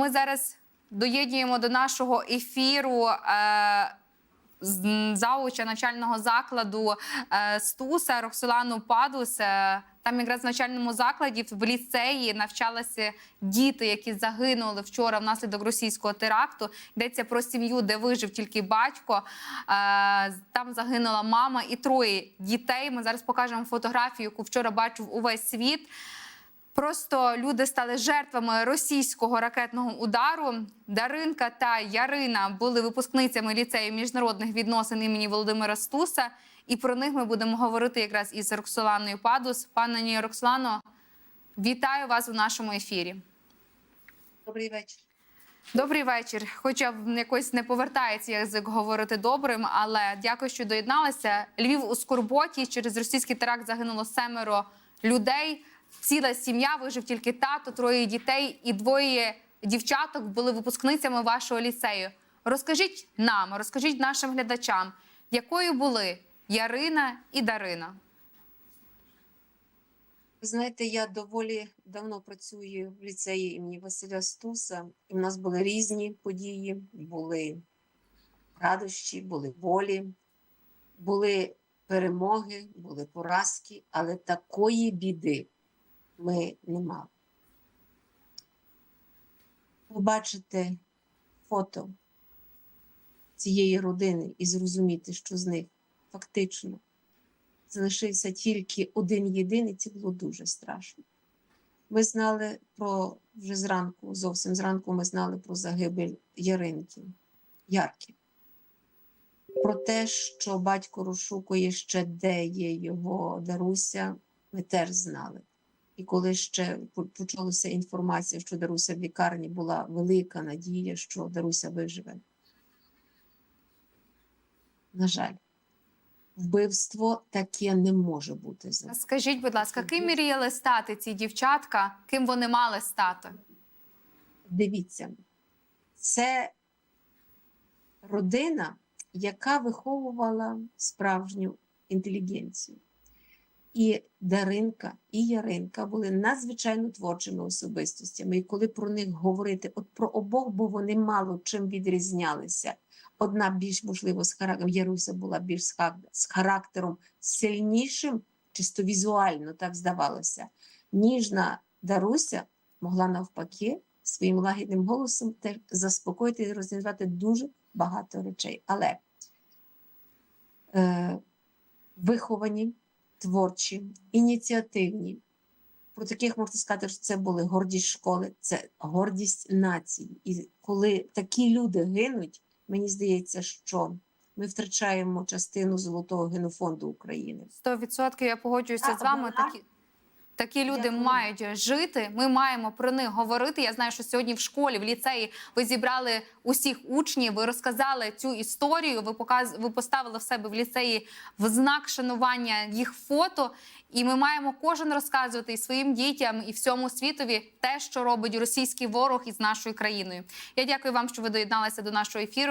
Ми зараз доєднуємо до нашого ефіру. Е- зауча начального закладу е, Стуса Роксолану Падус. Там якраз в начальному закладі в ліцеї навчалися діти, які загинули вчора внаслідок російського теракту. Йдеться про сім'ю, де вижив тільки батько. Е, Там загинула мама і троє дітей. Ми зараз покажемо фотографію, яку вчора бачив увесь світ. Просто люди стали жертвами російського ракетного удару. Даринка та Ярина були випускницями ліцею міжнародних відносин імені Володимира Стуса. І про них ми будемо говорити якраз із Роксоланою Падус. Пані Роксолано, вітаю вас у нашому ефірі. Добрий вечір. Добрий вечір. Хоча якось не повертається язик говорити добрим, але дякую, що доєдналися. Львів у скорботі через російський теракт загинуло семеро людей. Ціла сім'я вижив тільки тато, троє дітей і двоє дівчаток були випускницями вашого ліцею. Розкажіть нам, розкажіть нашим глядачам, якою були Ярина і Дарина. Ви знаєте, я доволі давно працюю в ліцеї імені Василя Стуса, і в нас були різні події, були радощі, були болі, були перемоги, були поразки, але такої біди ми не мали. Побачити фото цієї родини і зрозуміти, що з них фактично залишився тільки один єдиний, це було дуже страшно. Ми знали про вже зранку, зовсім зранку ми знали про загибель Яринки, Ярки. Про те, що батько розшукує ще, де є його Даруся, ми теж знали. І коли ще по- почулася інформація, що Даруся в лікарні, була велика надія, що Даруся виживе. На жаль, вбивство таке не може бути Скажіть, будь ласка, ким мріяли стати ці дівчатка? Ким вони мали стати? Дивіться, це родина, яка виховувала справжню інтелігенцію. І Даринка, і Яринка були надзвичайно творчими особистостями. І коли про них говорити, от про обох, бо вони мало чим відрізнялися. Одна більш, можливо, з характером, Яруся була більш з характером сильнішим, чисто візуально так здавалося. Ніжна Даруся могла навпаки своїм лагідним голосом теж заспокоїти і розв'язати дуже багато речей. Але е, виховані, творчі, ініціативні. Про таких можна сказати, що це були гордість школи, це гордість нації. І коли такі люди гинуть, мені здається, що ми втрачаємо частину золотого генофонду України. 100% я погоджуюся а, з вами. вона- Такі, такі люди Дякую. мають жити. Ми маємо про них говорити. Я знаю, що сьогодні в школі, в ліцеї ви зібрали усіх учнів, ви розказали цю історію. Ви показ... ви поставили в себе в ліцеї в знак шанування їх фото. І ми маємо кожен розказувати і своїм дітям, і всьому світові те, що робить російський ворог із нашою країною. Я дякую вам, що ви доєдналися до нашого ефіру.